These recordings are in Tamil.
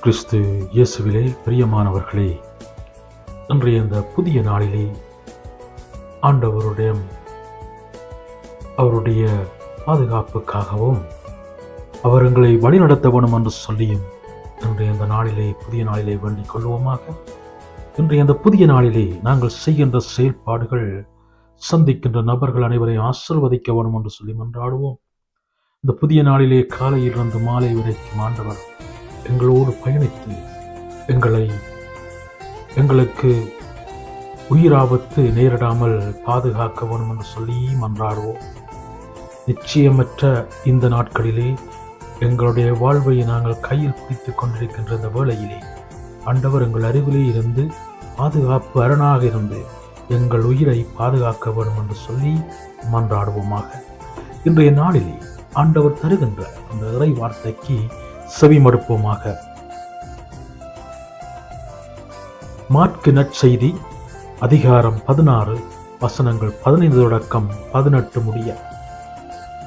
கிறிஸ்து இயேசுவிலே பிரியமானவர்களே இன்றைய இந்த புதிய நாளிலே ஆண்டவருடைய அவருடைய பாதுகாப்புக்காகவும் அவர் எங்களை வழிநடத்த வேணும் என்று சொல்லியும் இன்றைய இந்த நாளிலே புதிய நாளிலே வேண்டிக் கொள்வோமாக. இன்றைய இந்த புதிய நாளிலே நாங்கள் செய்கின்ற செயல்பாடுகள் சந்திக்கின்ற நபர்கள் அனைவரையும் ஆசிர்வதிக்க வேணும் என்று சொல்லி மன்றாடுவோம். இந்த புதிய நாளிலே காலையிலிருந்து மாலை வரைக்கும் ஆண்டவர் எங்களோடு பயணித்து எங்களை எங்களுக்கு உயிராபத்து நேரிடாமல் பாதுகாக்க வேணும் என்று சொல்லி மன்றாடுவோம் நிச்சயமற்ற இந்த நாட்களிலே எங்களுடைய வாழ்வை நாங்கள் கையில் பிடித்துக் கொண்டிருக்கின்ற இந்த வேளையிலே ஆண்டவர் எங்கள் அருகிலே இருந்து பாதுகாப்பு அரணாக இருந்து எங்கள் உயிரை பாதுகாக்க வேண்டும் என்று சொல்லி மன்றாடுவோமாக. இன்றைய நாளிலே ஆண்டவர் தருகின்ற அந்த இறை வார்த்தைக்கு செவி மடுப்போமாக மாற்கு நற்செய்தி அதிகாரம் பதினாறு வசனங்கள் பதினைந்து தொடக்கம் பதினெட்டு முடிய.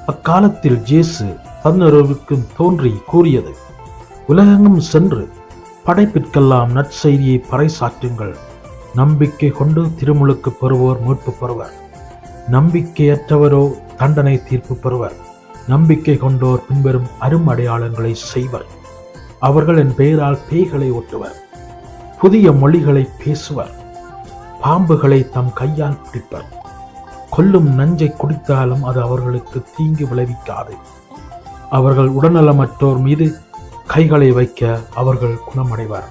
அக்காலத்தில் ஜேசு பதினொருவுக்கும் தோன்றி கூறியது உலகெங்கும் சென்று படைப்பிற்கெல்லாம் நற்செய்தியை பறைசாற்றுங்கள். நம்பிக்கை கொண்டு திருமுழுக்கு பெறுவோர் மீட்பு பெறுவர். நம்பிக்கையற்றவரோ தண்டனை தீர்ப்பு பெறுவர். நம்பிக்கை கொண்டோர் பின்வரும் அரும் அடையாளங்களை செய்வர். அவர்கள் என் பெயரால் பேய்களை ஒட்டுவர் புதிய மொழிகளை பேசுவர். பாம்புகளை தம் கையால் பிடிப்பர். கொல்லும் நஞ்சை குடித்தாலும் அது அவர்களுக்கு தீங்கு விளைவிக்காது. அவர்கள் உடல்நலமற்றோர் மீது கைகளை வைக்க அவர்கள் குணமடைவர்.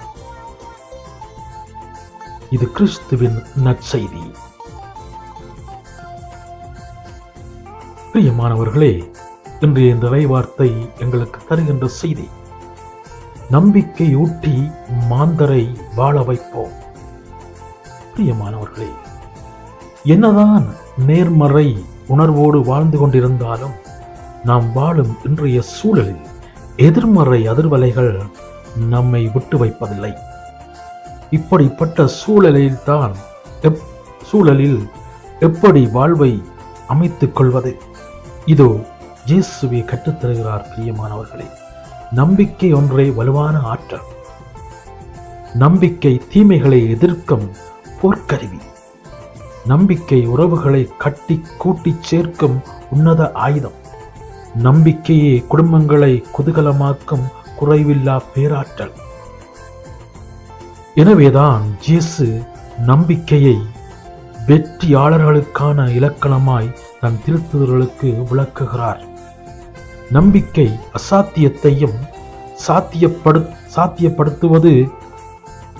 இது கிறிஸ்துவின் நற்செய்தி. பிரியமானவர்களே இன்றைய இந்த வார்த்தை எங்களுக்கு தருகின்ற செய்தி. நம்பிக்கையூட்டி மாந்தரை வாழ வைப்போம். பிரியமானவர்களே என்னதான் நேர்மறை உணர்வோடு வாழ்ந்து கொண்டிருந்தாலும் நாம் வாழும் இன்றைய சூழலில் எதிர்மறை அதிர்வலைகள் நம்மை விட்டு வைப்பதில்லை. இப்படிப்பட்ட சூழலில்தான் எப் சூழலில் எப்படி வாழ்வை அமைத்துக் கொள்வது? இதோ இயேசுவை கற்றுத்தருகிறார் பிரியமானவர்களே. நம்பிக்கை ஒன்றே வலுவான ஆற்றல். நம்பிக்கை தீமைகளை எதிர்க்கும் போர்க்கருவி. நம்பிக்கை உறவுகளை கட்டி கூட்டிச் சேர்க்கும் உன்னத ஆயுதம். நம்பிக்கையே குடும்பங்களை குதூகலமாக்கும் குறைவில்லா பேராற்றல். எனவேதான் ஜேசு நம்பிக்கையை வெற்றியாளர்களுக்கான இலக்கணமாய் தன் திருத்துதல்களுக்கு விளக்குகிறார். நம்பிக்கை அசாத்தியத்தையும் சாத்தியப்படு சாத்தியப்படுத்துவது.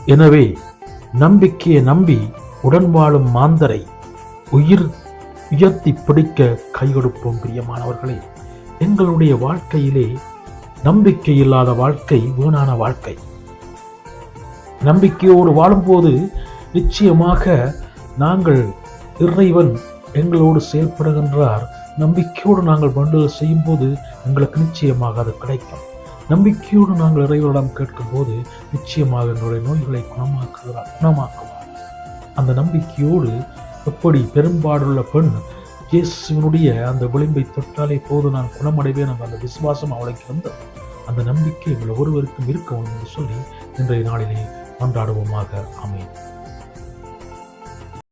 எனவே நம்பிக்கையை நம்பி உடன் வாழும் மாந்தரை உயிர் உயர்த்தி பிடிக்க கைகொடுப்போம் பிரியமானவர்களே. எங்களுடைய வாழ்க்கையிலே நம்பிக்கை இல்லாத வாழ்க்கை வீணான வாழ்க்கை. நம்பிக்கையோடு வாழும்போது நிச்சயமாக நாங்கள் இறைவன் எங்களோடு செயல்படுகின்றார். நம்பிக்கையோடு நாங்கள் வேண்டுதல் செய்யும்போது எங்களுக்கு நிச்சயமாக அது கிடைக்கும். நம்பிக்கையோடு நாங்கள் இறைவனிடம் கேட்கும்போது நிச்சயமாக எங்களுடைய நோய்களை குணமாக்குகிறார் குணமாக்குவார். அந்த நம்பிக்கையோடு எப்படி பெரும்பாடுள்ள பெண் இயேசுவனுடைய அந்த விளிம்பை தொட்டாலே போது நான் குணமடைவேன் அந்த விசுவாசம் அவளுக்கு வந்தது. அந்த நம்பிக்கை எங்கள் ஒருவருக்கும் இருக்க வேண்டும் என்று சொல்லி இன்றைய நாளிலே கொண்டாடுவோமாக. அமையும்